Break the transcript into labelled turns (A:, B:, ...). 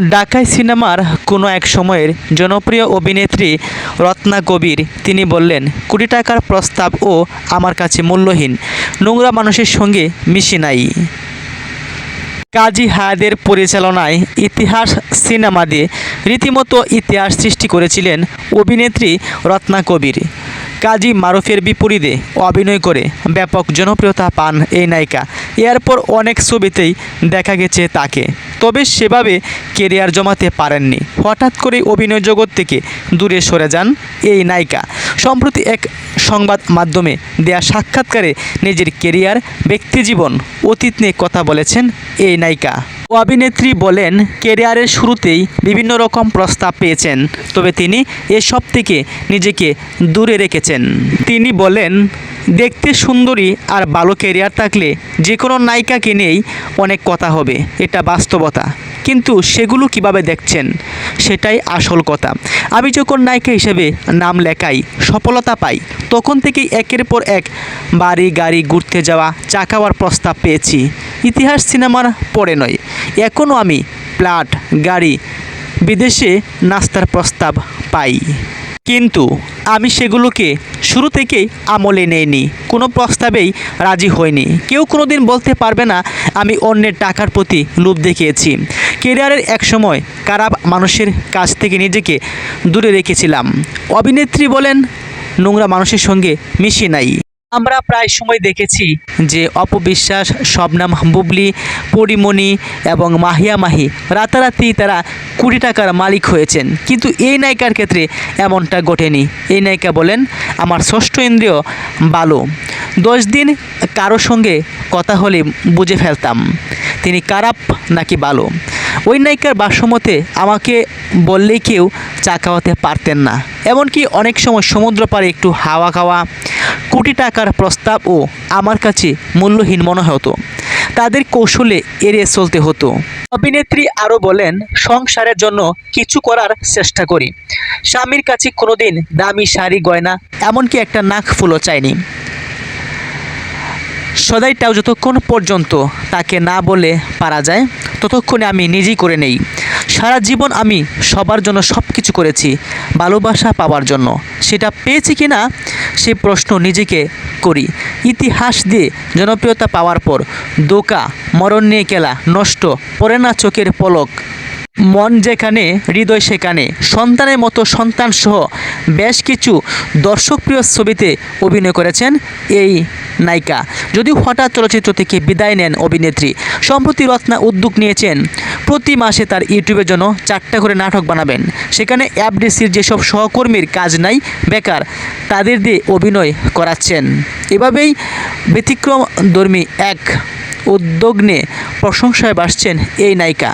A: ঢাকাই সিনেমার কোনো এক সময়ের জনপ্রিয় অভিনেত্রী রত্না কবির, তিনি বললেন, কোটি টাকার প্রস্তাব ও আমার কাছে মূল্যহীন। নোংরা মানুষের সঙ্গে মিশি নাই। কাজী হায়াদের পরিচালনায় ইতিহাস সিনেমা দিয়ে রীতিমতো ইতিহাস সৃষ্টি করেছিলেন অভিনেত্রী রত্না কবির। কাজী মারুফের বিপরীতে অভিনয় করে ব্যাপক জনপ্রিয়তা পান এই নায়িকা। এরপর অনেক ছবিতেই দেখা গেছে তাকে। তবে সেভাবে কেরিয়ার জমাতে পারেননি। হঠাৎ করে অভিনয় জগৎ থেকে দূরে সরে যান এই নায়িকা। সম্প্রতি এক সংবাদ মাধ্যমে দেয়া সাক্ষাৎকারে নিজের কেরিয়ার, ব্যক্তিজীবন, অতীত নিয়ে কথা বলেছেন এই নায়িকা। অভিনেত্রী বলেন, কেরিয়ারের শুরুতেই বিভিন্ন রকম প্রস্তাব পেয়েছেন, তবে তিনি এসব থেকে নিজেকে দূরে রেখেছেন। তিনি বলেন, দেখতে সুন্দরী আর ভালো কেরিয়ার থাকলে যে কোনো নায়িকাকে নিয়েই অনেক কথা হবে, এটা বাস্তবতা। কিন্তু সেগুলো কীভাবে দেখছেন? সেটাই আসল কথা। আমি যখন নায়িকা হিসেবে নাম লেখাই, সফলতা পাই, তখন থেকেই একের পর এক বাড়ি গাড়ি ঘুরতে যাওয়া, চা খাওয়ার প্রস্তাব পেয়েছি। ইতিহাস সিনেমার পরে নয়। এখনও আমি প্লাট, গাড়ি, বিদেশে নাস্তার প্রস্তাব পাই। কিন্তু আমি সেগুলোকে শুরু থেকেই আমলে নেইনি। কোনো প্রস্তাবেই রাজি হইনি। কেউ কোনো দিন বলতে পারবে না, আমি অন্যের টাকার প্রতি লোভ দেখিয়েছি। কেরিয়ারের এক সময় খারাপ মানুষের কাছ থেকে নিজেকে দূরে রেখেছিলাম। অভিনেত্রী বলেন, নোংরা মানুষের সঙ্গে মিশি নাই। আমরা প্রায় সময় দেখেছি যে অপবিশ্বাস শবনাম বুবলি, পরিমণি এবং মাহিয়া মাহি রাতারাতি তারা কোটি টাকার মালিক হয়েছেন। কিন্তু এই নায়িকার ক্ষেত্রে এমনটা ঘটেনি। এই নায়িকা বলেন, আমার ষষ্ঠ ইন্দ্রিয় ভালো দশ দিন কারোর সঙ্গে কথা হলে বুঝে ফেলতাম। তিনি খারাপ নাকি ভালো ওই নায়িকার ভাষ্যমতে, আমাকে বললেই কেউ চা খাওয়াতে পারতেন না। এমনকি অনেক সময় সমুদ্র পাড়ে একটু হাওয়া খাওয়া কোটি টাকার প্রস্তাব ও আমার কাছে মূল্যহীন মনে হতো। তাদের কৌশলে এড়িয়ে চলতে হতো। অভিনেত্রী আরও বলেন, সংসারের জন্য কিছু করার চেষ্টা করি। স্বামীর কাছে কোনোদিন দামি শাড়ি, গয়না, এমনকি একটা নাক ফুলও চাইনি সদাইটাও যতক্ষণ পর্যন্ত তাকে না বলে পারা যায়, ততক্ষণে আমি নিজেই করে নেই। সারা জীবন আমি সবার জন্য সব কিছু করেছি, ভালোবাসা পাওয়ার জন্য। সেটা পেয়েছি কি না সে প্রশ্ন নিজেকে করি। ইতিহাস দিয়ে জনপ্রিয়তা পাওয়ার পর দোকা, মরণ নিয়ে কেলা নষ্ট, পড়ে না চোখের পলক। মন যেখানে, হৃদয় সেখানে, সন্তানের মতো সন্তান সহ বেশ কিছু দর্শকপ্রিয় ছবিতে অভিনয় করেছেন এই নায়িকা। যদিও হঠাৎ চলচ্চিত্র থেকে বিদায় নেন অভিনেত্রী, সম্প্রতি রত্না উদ্যোগ নিয়েছেন। প্রতি মাসে তার ইউটিউবের জন্য চারটা করে নাটক বানাবেন। সেখানে অ্যাপডিসির যেসব সহকর্মীর কাজ নাই, বেকার, তাদের দিয়ে অভিনয় করাচ্ছেন। এভাবেই ব্যতিক্রমধর্মী এক উদ্যোগ নিয়ে প্রশংসায় বাসছেন এই নায়িকা।